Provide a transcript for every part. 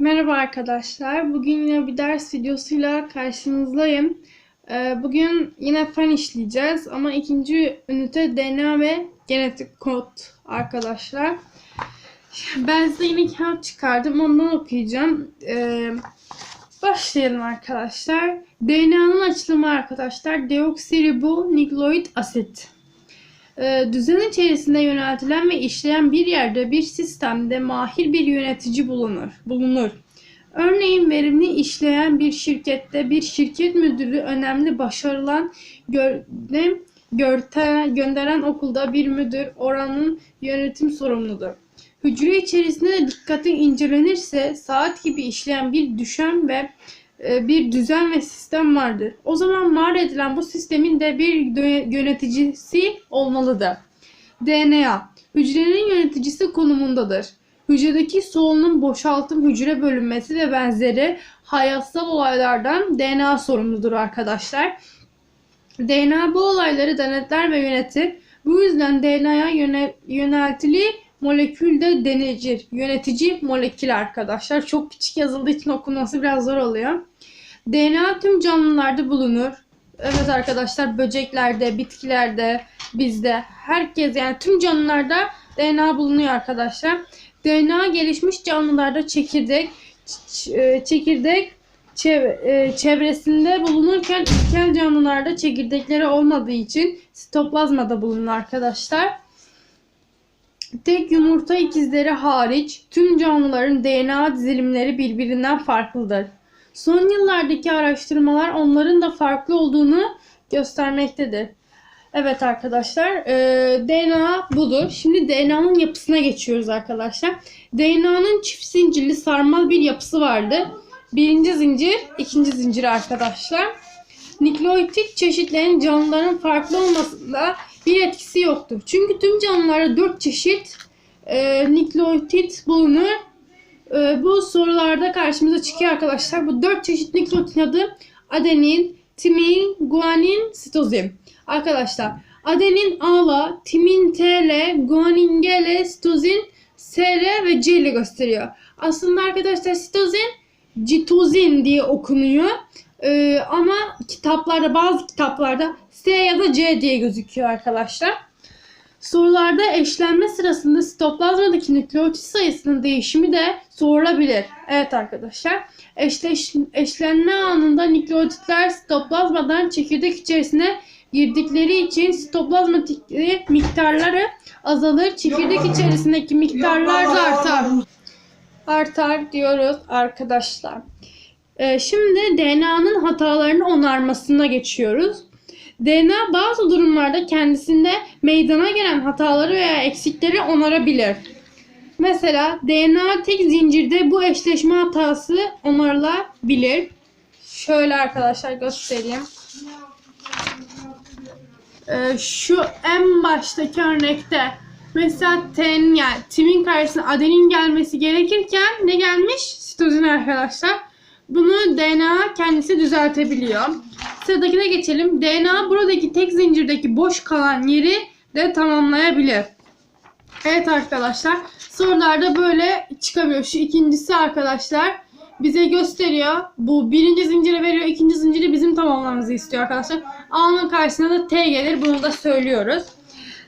Merhaba arkadaşlar. Bugün yine bir ders videosuyla karşınızdayım. Ee, Bugün yine fen işleyeceğiz ama ikinci ünite DNA ve genetik kod arkadaşlar. Ben size yine kağıt çıkardım. Ondan okuyacağım. Ee, Başlayalım arkadaşlar. DNA'nın açılımı arkadaşlar. Deoksiribonükleik asit. Ee, düzen içerisinde yöneltilen ve işleyen bir yerde bir sistemde mahir bir yönetici bulunur. bulunur. Örneğin verimli işleyen bir şirkette bir şirket müdürü önemli başarılan gördem görte, gönderen okulda bir müdür oranın yönetim sorumludur. Hücre içerisinde de dikkate incelenirse saat gibi işleyen bir düşen ve bir düzen ve sistem vardır. O zaman var edilen bu sistemin de bir yöneticisi olmalıdır. DNA hücrenin yöneticisi konumundadır. Hücredeki solunum, boşaltım, hücre bölünmesi ve benzeri hayatsal olaylardan DNA sorumludur arkadaşlar. DNA bu olayları denetler ve yönetir. Bu yüzden DNA'ya yöne- yöneltili molekül de denecir. Yönetici molekül arkadaşlar. Çok küçük yazıldığı için okunması biraz zor oluyor. DNA tüm canlılarda bulunur. Evet arkadaşlar böceklerde, bitkilerde, bizde, herkes yani tüm canlılarda DNA bulunuyor arkadaşlar. DNA gelişmiş canlılarda çekirdek, e, çekirdek e, çevresinde bulunurken ilkel canlılarda çekirdekleri olmadığı için sitoplazmada bulunur arkadaşlar. Tek yumurta ikizleri hariç tüm canlıların DNA dizilimleri birbirinden farklıdır. Son yıllardaki araştırmalar onların da farklı olduğunu göstermektedir. Evet arkadaşlar, e, DNA budur. Şimdi DNA'nın yapısına geçiyoruz arkadaşlar. DNA'nın çift zincirli sarmal bir yapısı vardı. Birinci zincir, ikinci zincir arkadaşlar. Nükleotit çeşitlerin canlıların farklı olmasında bir etkisi yoktur. Çünkü tüm canlılarda 4 çeşit e, nükleotit bulunur. E, bu sorularda karşımıza çıkıyor arkadaşlar. Bu 4 çeşit nükleotit adı adenin, timin, guanin, sitozin. Arkadaşlar adenin A'la, timin T'le, guanin G'le, sitozin S'le ve C ile gösteriyor. Aslında arkadaşlar sitozin citozin diye okunuyor. Ee, ama kitaplarda bazı kitaplarda S ya da C diye gözüküyor arkadaşlar. Sorularda eşlenme sırasında sitoplazmadaki nükleotit sayısının değişimi de sorulabilir. Evet arkadaşlar. Eşleş, eşlenme anında nükleotitler sitoplazmadan çekirdek içerisine girdikleri için sitoplazmadaki miktarları azalır. Çekirdek içerisindeki miktarlar da artar. Artar diyoruz arkadaşlar. Ee, şimdi DNA'nın hatalarını onarmasına geçiyoruz. DNA bazı durumlarda kendisinde meydana gelen hataları veya eksikleri onarabilir. Mesela DNA tek zincirde bu eşleşme hatası onarılabilir. Şöyle arkadaşlar göstereyim. Ee, şu en baştaki örnekte mesela T'nin yani timin karşısına adenin gelmesi gerekirken ne gelmiş? Sitozin arkadaşlar. Bunu DNA kendisi düzeltebiliyor. Sıradakine geçelim. DNA buradaki tek zincirdeki boş kalan yeri de tamamlayabilir. Evet arkadaşlar. Sorularda böyle çıkabiliyor. Şu ikincisi arkadaşlar bize gösteriyor. Bu birinci zinciri veriyor. ikinci zinciri bizim tamamlamamızı istiyor arkadaşlar. A'nın karşısına da T gelir. Bunu da söylüyoruz.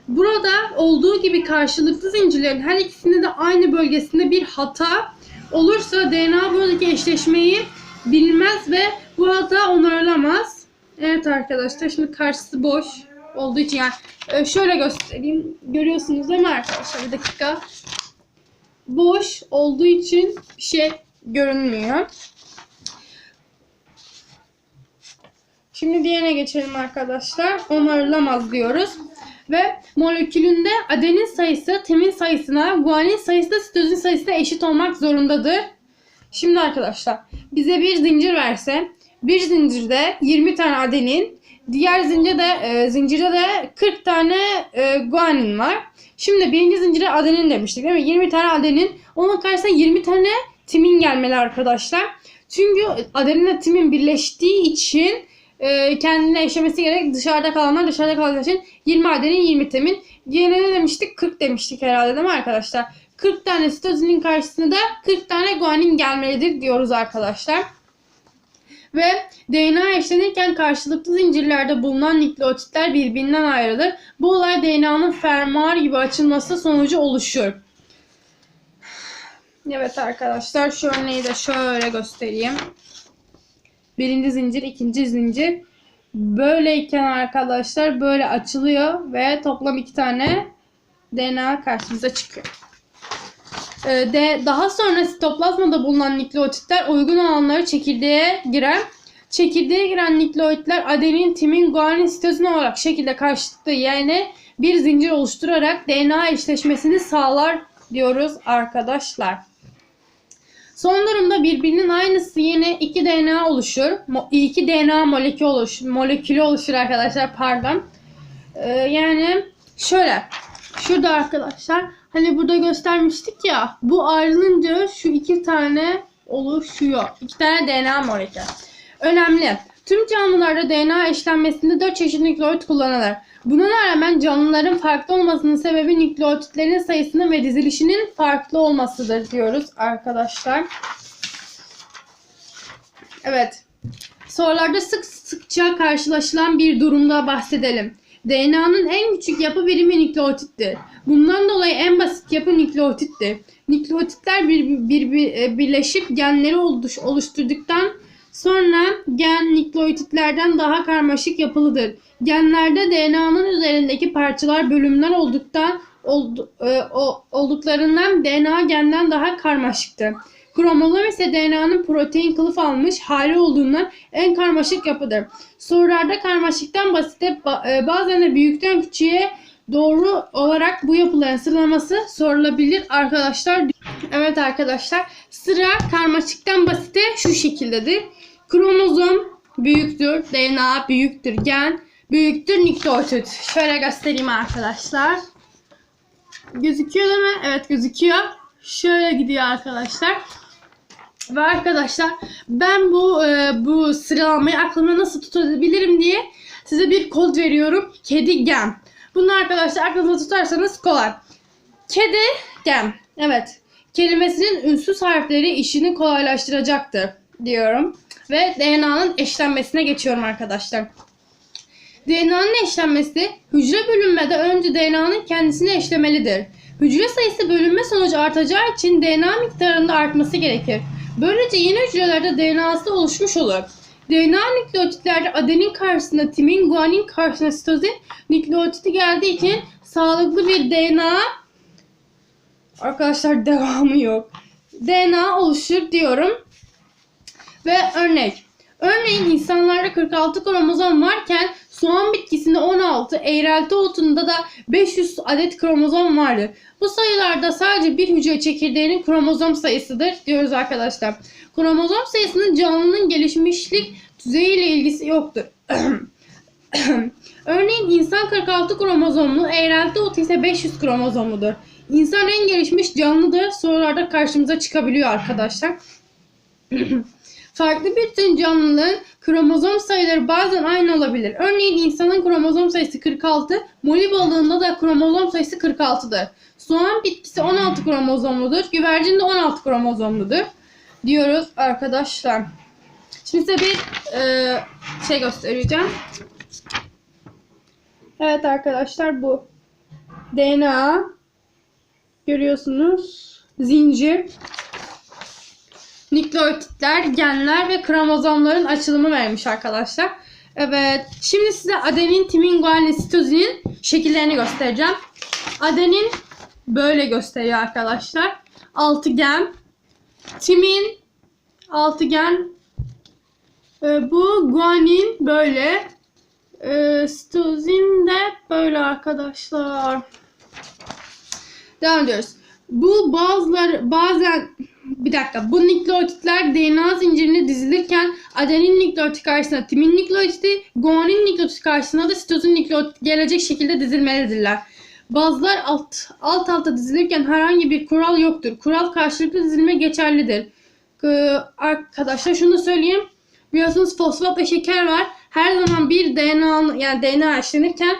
Burada olduğu gibi karşılıklı zincirlerin her ikisinde de aynı bölgesinde bir hata olursa DNA buradaki eşleşmeyi bilmez ve bu hata onarılamaz. Evet arkadaşlar şimdi karşısı boş olduğu için yani e, şöyle göstereyim. Görüyorsunuz değil mi arkadaşlar? Bir dakika. Boş olduğu için bir şey görünmüyor. Şimdi diğerine geçelim arkadaşlar. Onarılamaz diyoruz. Ve molekülünde adenin sayısı timin sayısına, guanin sayısı da sitozin sayısına eşit olmak zorundadır. Şimdi arkadaşlar bize bir zincir verse bir zincirde 20 tane adenin diğer zincirde de e, zincirde de 40 tane e, guanin var. Şimdi birinci zincire adenin demiştik değil mi? 20 tane adenin onun karşısına 20 tane timin gelmeli arkadaşlar. Çünkü adeninle timin birleştiği için e, kendine eşlemesi gerek. Dışarıda kalanlar dışarıda kalanlar için 20 adenin 20 timin. Diğerine ne demiştik? 40 demiştik herhalde değil mi arkadaşlar? 40 tane sitozinin karşısına da 40 tane guanin gelmelidir diyoruz arkadaşlar. Ve DNA eşlenirken karşılıklı zincirlerde bulunan nükleotitler birbirinden ayrılır. Bu olay DNA'nın fermuar gibi açılması sonucu oluşur. Evet arkadaşlar şu örneği de şöyle göstereyim. Birinci zincir, ikinci zincir. Böyleyken arkadaşlar böyle açılıyor ve toplam iki tane DNA karşımıza çıkıyor. Ee, de, daha sonra sitoplazmada bulunan nükleotitler uygun olanları çekirdeğe girer. Çekirdeğe giren nükleotitler adenin, timin, guanin, sitozin olarak şekilde karşılıklı yani bir zincir oluşturarak DNA eşleşmesini sağlar diyoruz arkadaşlar. Son durumda birbirinin aynısı yine iki DNA oluşur. Mo- iki DNA molekülü oluşur. Molekülü oluşur arkadaşlar pardon. Ee, yani şöyle. Şurada arkadaşlar hani burada göstermiştik ya bu ayrılınca şu iki tane oluşuyor. İki tane DNA molekülü. Önemli. Tüm canlılarda DNA eşlenmesinde 4 çeşit nükleot kullanılır. Buna rağmen canlıların farklı olmasının sebebi nükleotitlerin sayısının ve dizilişinin farklı olmasıdır diyoruz arkadaşlar. Evet. Sorularda sık sıkça karşılaşılan bir durumda bahsedelim. DNA'nın en küçük yapı birimi nükleotittir. Bundan dolayı en basit yapı nükleotittir. Nükleotitler bir, bir, bir- e, birleşip genleri oluş, oluşturduktan sonra gen nükleotitlerden daha karmaşık yapılıdır. Genlerde DNA'nın üzerindeki parçalar bölümler olduktan oldu- e, o- olduklarından DNA genden daha karmaşıktır. Kromozom ise DNA'nın protein kılıf almış hali olduğundan en karmaşık yapıdır. Sorularda karmaşıktan basite ba- e, bazen de büyükten küçüğe doğru olarak bu yapıların sıralaması sorulabilir arkadaşlar. Evet arkadaşlar sıra karmaşıktan basite şu şekildedir. Kromozom büyüktür, DNA büyüktür, gen büyüktür, nükleotit. Şöyle göstereyim arkadaşlar. Gözüküyor değil mi? Evet gözüküyor. Şöyle gidiyor arkadaşlar. Ve arkadaşlar ben bu e, bu sıralamayı aklımda nasıl tutabilirim diye size bir kod veriyorum. Kedi gem. Bunu arkadaşlar aklınızda tutarsanız kolay. Kedi gem. Evet. Kelimesinin ünsüz harfleri işini kolaylaştıracaktır diyorum. Ve DNA'nın eşlenmesine geçiyorum arkadaşlar. DNA'nın eşlenmesi hücre bölünmeden önce DNA'nın kendisini eşlemelidir. Hücre sayısı bölünme sonucu artacağı için DNA miktarında artması gerekir. Böylece yeni hücrelerde DNA'sı oluşmuş olur. DNA nükleotitlerde adenin karşısında timin, guanin karşısında sitozin nükleotiti geldiği için sağlıklı bir DNA arkadaşlar devamı yok. DNA oluşur diyorum. Ve örnek. Örneğin insanlarda 46 kromozom varken soğan bitkisinde 16, eğrelti otunda da 500 adet kromozom vardır. Bu sayılarda sadece bir hücre çekirdeğinin kromozom sayısıdır diyoruz arkadaşlar. Kromozom sayısının canlının gelişmişlik düzeyiyle ilgisi yoktur. Örneğin insan 46 kromozomlu, eğrelti otu ise 500 kromozomludur. İnsan en gelişmiş canlıdır. Sorularda karşımıza çıkabiliyor arkadaşlar. Farklı bir tür canlının kromozom sayıları bazen aynı olabilir. Örneğin insanın kromozom sayısı 46, moli balığında da kromozom sayısı 46'dır. Soğan bitkisi 16 kromozomludur, güvercin de 16 kromozomludur diyoruz arkadaşlar. Şimdi size bir e, şey göstereceğim. Evet arkadaşlar bu DNA görüyorsunuz. Zincir nükleotitler, genler ve kromozomların açılımı vermiş arkadaşlar. Evet. Şimdi size adenin, timin, guanin, sitozinin şekillerini göstereceğim. Adenin böyle gösteriyor arkadaşlar. Altıgen. Timin altıgen. Ee, bu guanin böyle. Ee, sitozin de böyle arkadaşlar. Devam ediyoruz. Bu bazıları bazen bir dakika bu nükleotitler DNA zincirine dizilirken adenin nükleotidi karşısına timin nükleotidi, guanin nükleotidi karşısına da sitozin nükleotidi gelecek şekilde dizilmelidirler. Bazılar alt, alt alta dizilirken herhangi bir kural yoktur. Kural karşılıklı dizilme geçerlidir. Ee, arkadaşlar şunu söyleyeyim. Biliyorsunuz fosfat ve şeker var. Her zaman bir DNA yani DNA eşlenirken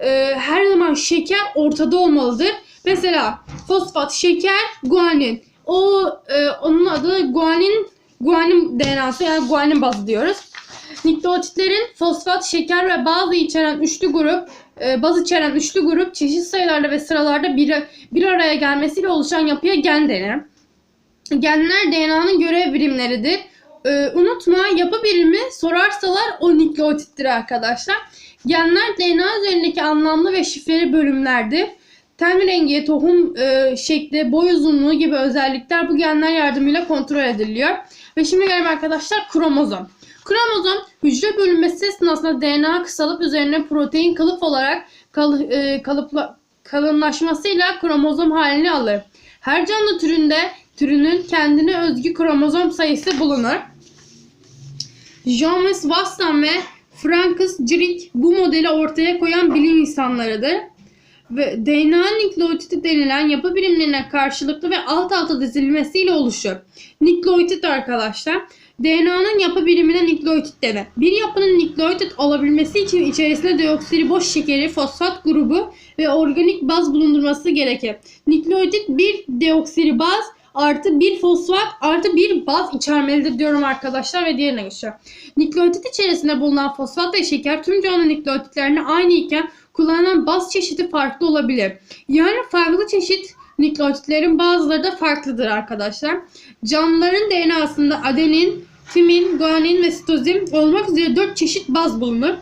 e, her zaman şeker ortada olmalıdır. Mesela fosfat, şeker, guanin. O e, onun adı guanin guanin DNA'sı yani guanin bazı diyoruz. Nükleotitlerin fosfat, şeker ve bazı içeren üçlü grup, e, baz içeren üçlü grup çeşit sayılarda ve sıralarda bir, bir araya gelmesiyle oluşan yapıya gen denir. Genler DNA'nın görev birimleridir. Ee, unutma yapı birimi sorarsalar o nükleotittir arkadaşlar. Genler DNA üzerindeki anlamlı ve şifreli bölümlerdir. Ten rengi, tohum e, şekli, boy uzunluğu gibi özellikler bu genler yardımıyla kontrol ediliyor. Ve şimdi gelelim arkadaşlar kromozom. Kromozom hücre bölünmesi esnasında DNA kısalıp üzerine protein kılıf olarak kal, e, kalıpla, kalınlaşmasıyla kromozom halini alır. Her canlı türünde türünün kendine özgü kromozom sayısı bulunur. James Watson ve Francis Crick bu modeli ortaya koyan bilim insanlarıdır. Ve DNA nükleotidi denilen yapı birimlerine karşılıklı ve alt alta dizilmesiyle oluşur. Nükleotit arkadaşlar. DNA'nın yapı birimine nükleotit denir. Bir yapının nükleotit olabilmesi için içerisinde deoksiriboz şekeri, fosfat grubu ve organik baz bulundurması gerekir. Nükleotit bir deoksiribaz artı bir fosfat artı bir baz içermelidir diyorum arkadaşlar ve diğerine geçiyorum. Nükleotit içerisinde bulunan fosfat ve şeker tüm canlı nükleotitlerine aynı iken kullanılan baz çeşidi farklı olabilir. Yani farklı çeşit nükleotitlerin bazıları da farklıdır arkadaşlar. Canlıların DNA'sında adenin, timin, guanin ve sitozin olmak üzere 4 çeşit baz bulunur.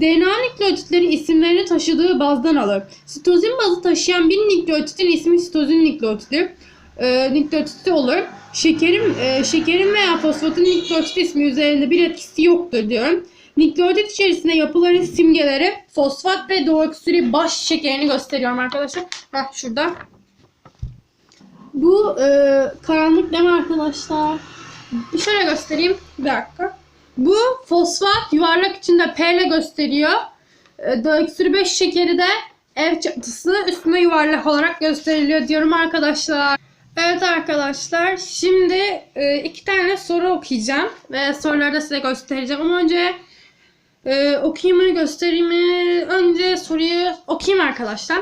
DNA nükleotitleri isimlerini taşıdığı bazdan alır. Sitozin bazı taşıyan bir nükleotitin ismi sitozin nükleotidi e, nükleotiti olur. Şekerin, e, şekerin veya fosfatın nükleotit ismi üzerinde bir etkisi yoktur diyorum. Nükleotit içerisinde yapıların simgeleri fosfat ve deoksiri baş şekerini gösteriyorum arkadaşlar. Heh, şurada. Bu e, karanlık değil mi arkadaşlar? Şöyle göstereyim. Bir dakika. Bu fosfat yuvarlak içinde P ile gösteriyor. E, deoksiri 5 şekeri de ev çatısı üstüne yuvarlak olarak gösteriliyor diyorum arkadaşlar. Evet arkadaşlar şimdi e, iki tane soru okuyacağım ve soruları da size göstereceğim ama önce e, okuyayım mı göstereyim mi? Önce soruyu okuyayım arkadaşlar.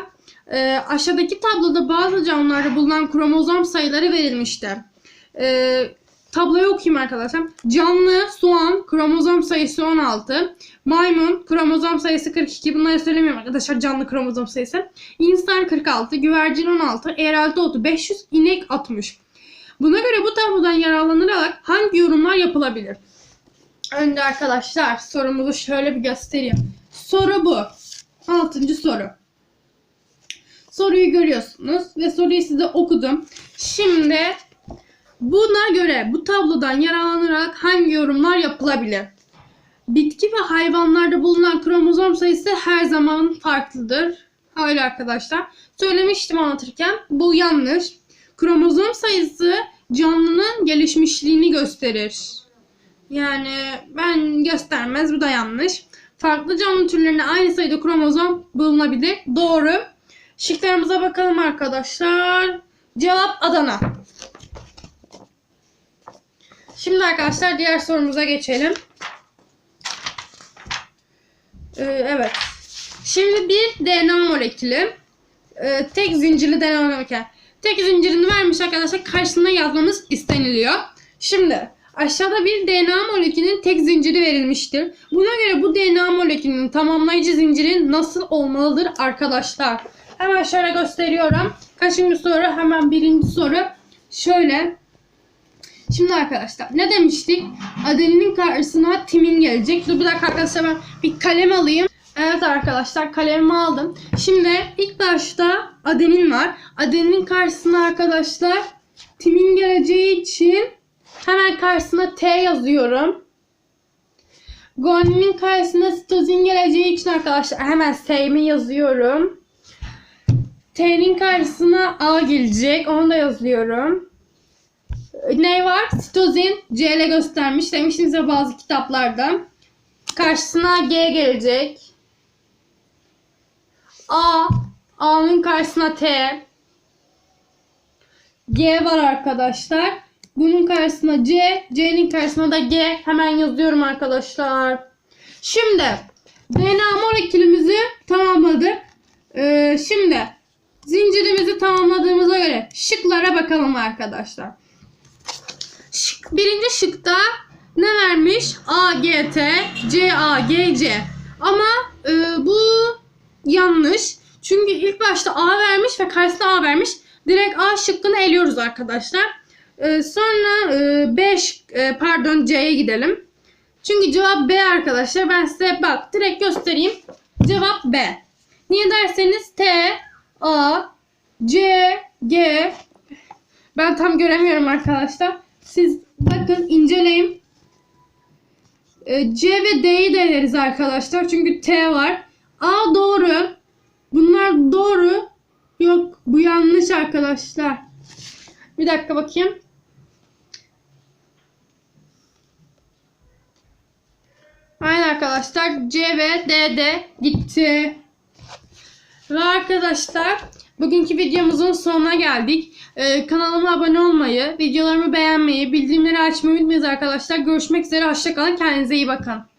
E, aşağıdaki tabloda bazı canlılarda bulunan kromozom sayıları verilmiştir. E, tabloyu okuyayım arkadaşlar. Canlı, soğan, kromozom sayısı 16. Maymun, kromozom sayısı 42. Bunları söylemiyorum arkadaşlar canlı kromozom sayısı. İnsan 46, güvercin 16, eğrelti otu 500, inek 60. Buna göre bu tablodan yararlanarak hangi yorumlar yapılabilir? Önce arkadaşlar sorumuzu şöyle bir göstereyim. Soru bu. Altıncı soru. Soruyu görüyorsunuz ve soruyu size okudum. Şimdi buna göre bu tablodan yararlanarak hangi yorumlar yapılabilir? Bitki ve hayvanlarda bulunan kromozom sayısı her zaman farklıdır. Öyle arkadaşlar. Söylemiştim anlatırken. Bu yanlış. Kromozom sayısı canlının gelişmişliğini gösterir. Yani ben göstermez. Bu da yanlış. Farklı canlı türlerine aynı sayıda kromozom bulunabilir. Doğru. Şıklarımıza bakalım arkadaşlar. Cevap Adana. Şimdi arkadaşlar diğer sorumuza geçelim. Ee, evet. Şimdi bir DNA molekülü e, tek zincirli DNA molekülü. Tek zincirini vermiş arkadaşlar karşısına yazmamız isteniliyor. Şimdi aşağıda bir DNA molekülünün tek zinciri verilmiştir. Buna göre bu DNA molekülünün tamamlayıcı zinciri nasıl olmalıdır arkadaşlar? Hemen şöyle gösteriyorum. Kaçıncı soru? Hemen birinci soru. Şöyle. Şimdi arkadaşlar ne demiştik? Adeninin karşısına timin gelecek. Dur bir dakika arkadaşlar ben bir kalem alayım. Evet arkadaşlar kalemimi aldım. Şimdi ilk başta adenin var. Adenin karşısına arkadaşlar timin geleceği için hemen karşısına T yazıyorum. Guaninin karşısına sitozin geleceği için arkadaşlar hemen S'mi yazıyorum. T'nin karşısına A gelecek. Onu da yazıyorum. Ne var? Sitozin C ile göstermiş. Demiştim size bazı kitaplarda. Karşısına G gelecek. A. A'nın karşısına T. G var arkadaşlar. Bunun karşısına C. C'nin karşısına da G. Hemen yazıyorum arkadaşlar. Şimdi DNA molekülümüzü tamamladık. Ee, şimdi zincirimizi tamamladığımıza göre şıklara bakalım arkadaşlar. Şık, birinci şıkta ne vermiş? A, G, T, C, A, G, C. Ama e, bu yanlış. Çünkü ilk başta A vermiş ve karşısına A vermiş. Direkt A şıkkını eliyoruz arkadaşlar. E, sonra e, B şık- e, pardon C'ye gidelim. Çünkü cevap B arkadaşlar. Ben size bak direkt göstereyim. Cevap B. Niye derseniz T, A, C, G. Ben tam göremiyorum arkadaşlar. Siz bakın inceleyin. E, C ve D'yi de eleriz arkadaşlar. Çünkü T var. A doğru. Bunlar doğru. Yok bu yanlış arkadaşlar. Bir dakika bakayım. Aynen arkadaşlar C ve D de gitti. Ve arkadaşlar bugünkü videomuzun sonuna geldik. Ee, kanalıma abone olmayı, videolarımı beğenmeyi, bildirimleri açmayı unutmayın arkadaşlar. Görüşmek üzere. Hoşçakalın. Kendinize iyi bakın.